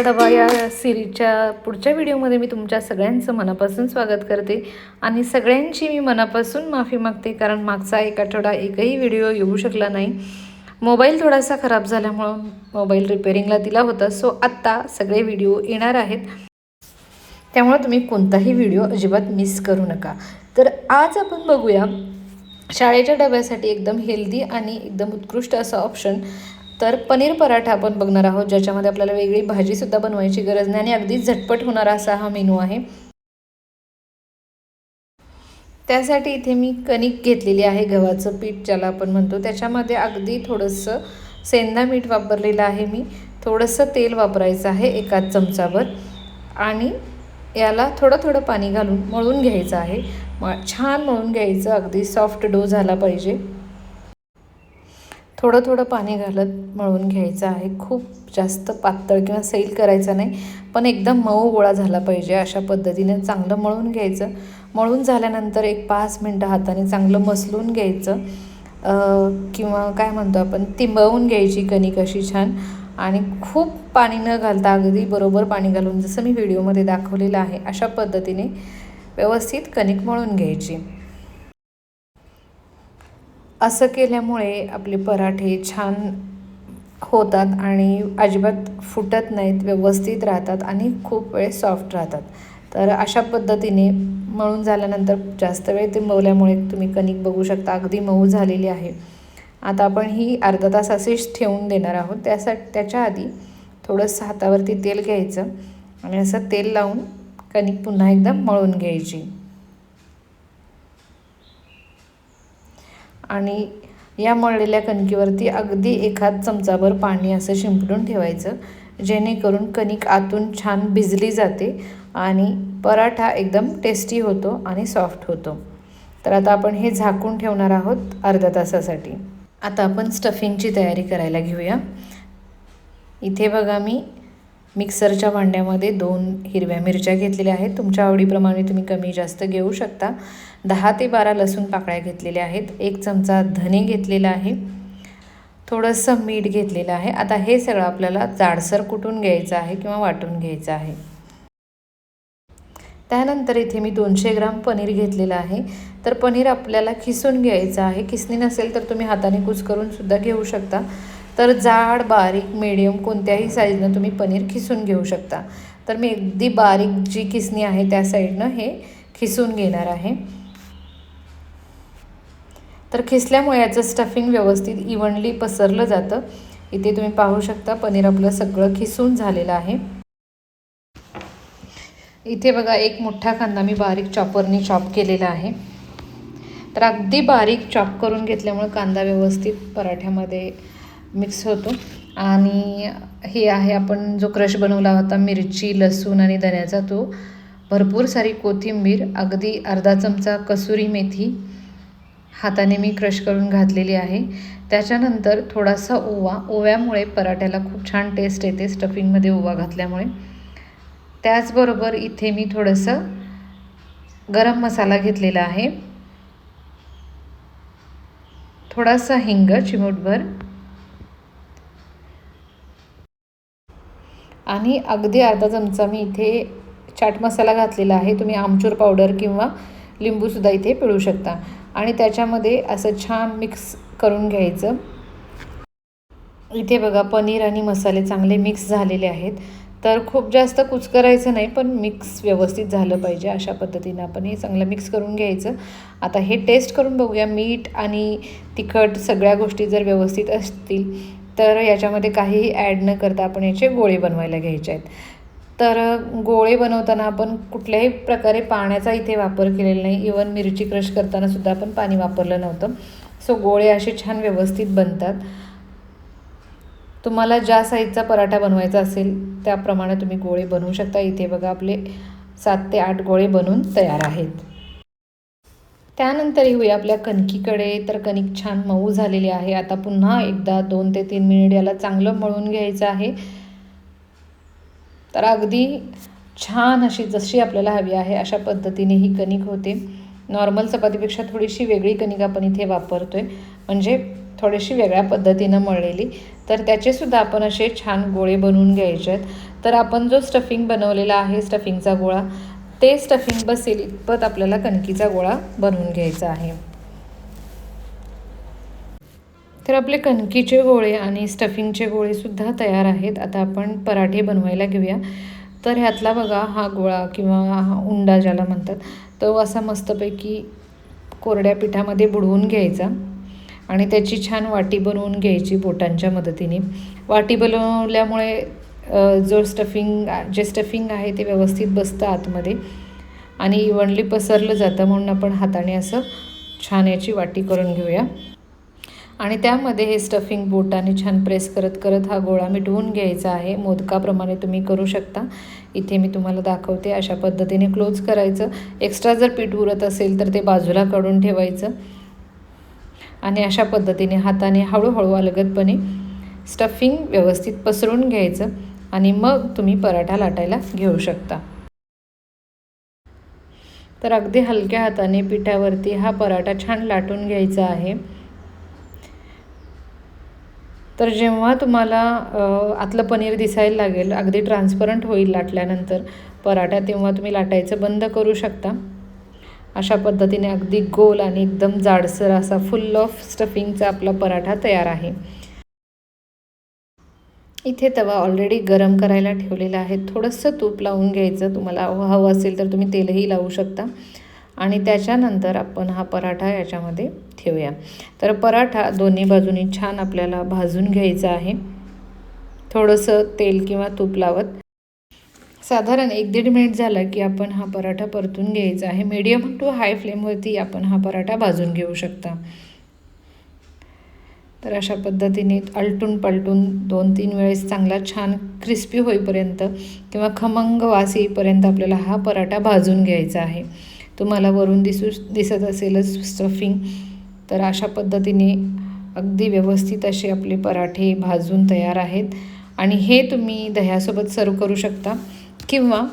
शाळेचा डबा या सिरीजच्या पुढच्या व्हिडिओमध्ये मी तुमच्या सगळ्यांचं मनापासून स्वागत करते. आणि सगळ्यांची मी मनापासून माफी मागते कारण मागचा एक आठवडा एकही व्हिडिओ येऊ शकला नाही. मोबाईल थोडासा खराब झाल्यामुळं मोबाईल रिपेअरिंगला दिला होता. सो आत्ता सगळे व्हिडिओ येणार आहेत. त्यामुळे तुम्ही कोणताही व्हिडिओ अजिबात मिस करू नका. तर आज आपण बघूया शाळेच्या डब्यासाठी एकदम हेल्दी आणि एकदम उत्कृष्ट असं ऑप्शन तर पनीर पराठा आपण बघणार आहोत ज्याच्यामध्ये आपल्याला वेगळी भाजीसुद्धा बनवायची गरज नाही आणि अगदी झटपट होणारा असा हा मेनू आहे. त्यासाठी इथे मी कणिक घेतलेली आहे गव्हाचं पीठ ज्याला आपण म्हणतो. त्याच्यामध्ये अगदी थोडंसं सेंदा मीठ वापरलेलं आहे मी. थोडंसं तेल वापरायचं आहे एकाच चमचावर. आणि याला थोडं थोडं पाणी घालून मळून घ्यायचं आहे. म छान मळून घ्यायचं अगदी सॉफ्ट डो झाला पाहिजे. थोडं थोडं पाणी घालत मळून घ्यायचं आहे. खूप जास्त पातळ किंवा सैल करायचं नाही पण एकदम मऊ गोळा झाला पाहिजे अशा पद्धतीने चांगलं मळून घ्यायचं. मळून झाल्यानंतर एक पाच मिनटं हाताने चांगलं मसलून घ्यायचं. किंवा काय म्हणतो आपण तिंबवून घ्यायची कणिक अशी छान. आणि खूप पाणी न घालता अगदी बरोबर पाणी घालून जसं मी व्हिडिओमध्ये दाखवलेलं आहे अशा पद्धतीने व्यवस्थित कणिक मळून घ्यायची. असं केल्यामुळे आपले पराठे छान होतात आणि अजिबात फुटत नाहीत व्यवस्थित राहतात आणि खूप वेळ सॉफ्ट राहतात. तर अशा पद्धतीने मळून झाल्यानंतर जास्त वेळ ते मवल्यामुळे तुम्ही कणिक बघू शकता अगदी मऊ झालेली आहे. आता आपण ही अर्धा तास असेच ठेवून देणार आहोत. त्यासाठी त्याच्या आधी थोडंसं हातावरती तेल घ्यायचं आणि असं तेल लावून कणिक पुन्हा एकदा मळून घ्यायची. आणि या मळलेल्या कणकीवरती अगदी एखाद चमचाभर पाणी असं शिंपडून ठेवायचं जेणेकरून कणिक आतून छान भिजली जाते आणि पराठा एकदम टेस्टी होतो आणि सॉफ्ट होतो. तर आता आपण हे झाकून ठेवणार आहोत अर्ध्या तासासाठी. आता आपण स्टफिंगची तयारी करायला घेऊया. इथे बघा मी मिक्सरच्या भांड्यामध्ये दोन हिरव्या मिरच्या घेतलेल्या आहेत. तुमच्या आवडीप्रमाणे तुम्ही कमी जास्त घेऊ शकता. दहा ते बारा लसूण पाकळ्या घेतलेल्या आहेत. एक चमचा धने घेतलेला आहे. थोडंसं मीठ घेतलेलं आहे. आता हे सगळं आपल्याला जाडसर कुटून घ्यायचं आहे किंवा वाटून घ्यायचं आहे? त्यानंतर इथे मी दोनशे ग्राम पनीर घेतलेलं आहे. तर पनीर आपल्याला खिसून घ्यायचं आहे. खिसणी नसेल तर तुम्ही हाताने कुच करून सुद्धा घेऊ शकता. तर जाड बारीक मिडियम कोणत्याही साईजनं तुम्ही पनीर खिसून घेऊ शकता. तर मी अगदी बारीक जी खिसणी आहे त्या साईडनं हे खिसून घेणार आहे. तर खिसल्यामुळे याचं स्टफिंग व्यवस्थित इव्हनली पसरलं जातं. इथे तुम्ही पाहू शकता पनीर आपलं सगळं खिसून झालेलं आहे. इथे बघा एक मोठा कांदा मी बारीक चॉपरनी चॉप केलेला आहे. तर अगदी बारीक चॉप करून घेतल्यामुळे कांदा व्यवस्थित पराठ्यामध्ये मिक्स होतो. आणि हे आहे आपण जो क्रश बनवला होता मिरची लसूण आणि धण्याचा तो. भरपूर सारी कोथिंबीर अगदी अर्धा चमचा कसुरी मेथी हाताने मी क्रश करून घातलेली आहे. त्याच्यानंतर थोडासा ओवा ओव्यामुळे पराठ्याला खूप छान टेस्ट येते स्टफिंगमध्ये ओवा घातल्यामुळे. त्याचबरोबर इथे मी थोडंसं गरम मसाला घेतलेला आहे. थोडासा हिंग चिमूटभर. आणि अगदी अर्धा चमचा मी इथे चाट मसाला घातलेला आहे. तुम्ही आमचूर पावडर किंवा लिंबूसुद्धा इथे पिळू शकता. आणि त्याच्यामध्ये असं छान मिक्स करून घ्यायचं. इथे बघा पनीर आणि मसाले चांगले मिक्स झालेले आहेत. तर खूप जास्त कुच करायचं नाही पण मिक्स व्यवस्थित झालं पाहिजे. अशा पद्धतीनं आपण हे चांगलं मिक्स करून घ्यायचं. आता हे टेस्ट करून बघूया. मीठ आणि तिखट सगळ्या गोष्टी जर व्यवस्थित असतील तर याच्यामध्ये काहीही ॲड न करता आपण याचे गोळे बनवायला घ्यायचे आहेत. तर गोळे बनवताना आपण कुठल्याही प्रकारे पाण्याचा इथे वापर केलेला नाही. इवन मिरची क्रश करताना सुद्धा आपण पाणी वापरलं नव्हतं. सो गोळे असे छान व्यवस्थित बनतात. तुम्हाला ज्या साईजचा पराठा बनवायचा असेल त्याप्रमाणे तुम्ही गोळे बनवू शकता. इथे बघा आपले सात ते आठ गोळे बनवून तयार आहेत. त्यानंतर येऊया आपल्या कणकीकडे तर कणिक छान मऊ झालेली आहे. आता पुन्हा एकदा दोन ते तीन मिनिट याला चांगलं मळून घ्यायचं आहे. तर अगदी छान अशी जशी आपल्याला हवी आहे अशा पद्धतीने ही कणिक होते. नॉर्मल चपातीपेक्षा थोडीशी वेगळी कणिक आपण इथे वापरतो आहे म्हणजे थोडीशी वेगळ्या पद्धतीनं मळलेली. तर त्याचेसुद्धा आपण असे छान गोळे बनवून घ्यायचे आहेत. तर आपण जो स्टफिंग बनवलेला आहे स्टफिंगचा गोळा ते स्टफिंग बसेल इतपत आपल्याला कणकीचा गोळा बनवून घ्यायचा आहे. तर आपले कणकीचे गोळे आणि स्टफिंगचे गोळेसुद्धा तयार आहेत. आता आपण पराठे बनवायला घेऊया. तर ह्यातला बघा हा गोळा किंवा हा उंडा ज्याला म्हणतात तो असा मस्तपैकी कोरड्या पिठामध्ये बुडवून घ्यायचा आणि त्याची छान वाटी बनवून घ्यायची बोटांच्या मदतीने. वाटी बनवल्यामुळे जो स्टफिंग जे स्टफिंग आहे ते व्यवस्थित बसतं आतमध्ये. आणि इवनली पसरलं जातं म्हणून आपण हाताने असं छान याची वाटी करून घेऊया. आणि त्यामध्ये हे स्टफिंग बोटाने छान प्रेस करत करत हा गोळा मिटवून घ्यायचा आहे. मोदकाप्रमाणे तुम्ही करू शकता. इथे मी तुम्हाला दाखवते अशा पद्धतीने क्लोज करायचं. एक्स्ट्रा जर पीठ उरत असेल तर ते बाजूला काढून ठेवायचं. आणि अशा पद्धतीने हाताने हळूहळू अलगदपणे स्टफिंग व्यवस्थित पसरून घ्यायचं. आणि मग तुम्ही पराठा लाटायला घेऊ शकता. तर अगदी हलक्या हाताने पिठावरती हा पराठा छान लाटून घ्यायचा आहे. तर जेव्हा तुम्हाला आतलं पनीर दिसायला लागेल अगदी ट्रान्सपरंट होईल लाटल्यानंतर पराठा तेव्हा तुम्ही लाटायचं बंद करू शकता. अशा पद्धतीने अगदी गोल आणि एकदम जाडसर असा फुल ऑफ स्टफिंगचा आपला पराठा तयार आहे. इथे तवा ऑलरेडी गरम करायला ठेवलेला आहे. थोडंसं तूप लावून घ्यायचं. तुम्हाला हवं असेल तर तुम्ही तेलही लावू शकता. आणि त्याच्यानंतर आपण हा पराठा याच्यामध्ये ठेवूया. तर पराठा दोन्ही बाजूनी छान आपल्याला भाजून घ्यायचा आहे. थोडंसं तेल किंवा तूप लावत. साधारण एक दीड मिनिट झालं की आपण हा पराठा परतून घ्यायचा आहे. मीडियम टू हाय फ्लेमवरती आपण हा पराठा भाजून घेऊ शकता. तर अशा पद्धतीने आलटून पलटून दोन तीन वेळेस चांगला छान क्रिस्पी होईपर्यंत किंवा खमंग वास येईपर्यंत आपल्याला हा पराठा भाजून घ्यायचा आहे. तुम्हाला वरून दिसू दिसत असेलच स्टफिंग तर अशा पद्धतीने अगदी व्यवस्थित असे आपले पराठे भाजून तयार आहेत. आणि हे तुम्ही दह्यासोबत सर्व करू शकता किंवा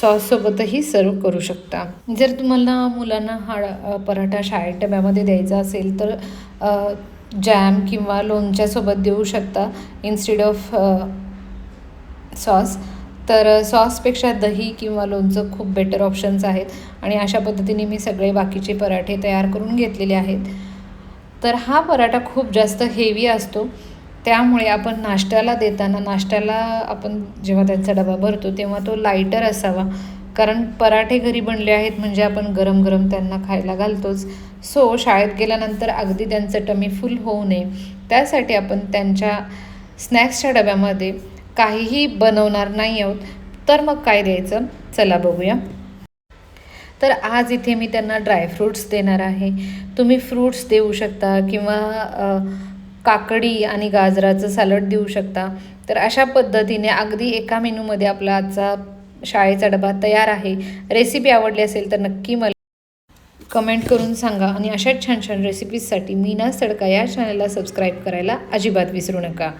सॉससोबतही सर्व करू शकता. जर तुम्हाला मुलांना हा पराठा शाळेत डब्यामध्ये द्यायचा असेल तर जॅम किंवा लोणच्यासोबत देऊ शकता इन्स्टेड ऑफ सॉस तर uh, सॉसपेक्षा दही किंवा लोणचं खूप बेटर ऑप्शन्स आहेत. आणि अशा पद्धतीने मी सगळे बाकीचे पराठे तयार करून घेतलेले आहेत. तर हा पराठा खूप जास्त हेवी असतो. त्यामुळे आपण नाश्त्याला देताना नाश्त्याला आपण जेव्हा त्यांचा डबा भरतो तेव्हा तो लाईटर असावा. कारण पराठे घरी बनले आहेत म्हणजे आपण गरम गरम त्यांना खायला घालतोच. सो शाळेत गेल्यानंतर अगदी त्यांचं टमी फुल होऊ नये. त्यासाठी आपण त्यांच्या स्नॅक्सच्या डब्यामध्ये काहीही बनवणार नाही आहोत. तर मग काय द्यायचं? चला बघूया. तर आज इथे मी त्यांना ड्रायफ्रूट्स देणार आहे. तुम्ही फ्रूट्स देऊ शकता किंवा काकडी आणि गाजराचं सॅलड देऊ शकता. तर अशा पद्धतीने अगदी एका मेनूमध्ये आपला आजचा शाळेचा डबा तयार आहे. रेसिपी आवडली असेल तर नक्की मला कमेंट करून सांगा आणि अशाच छान छान रेसिपीजसाठी मीना सडका या चॅनलला सबस्क्राईब करायला अजिबात विसरू नका.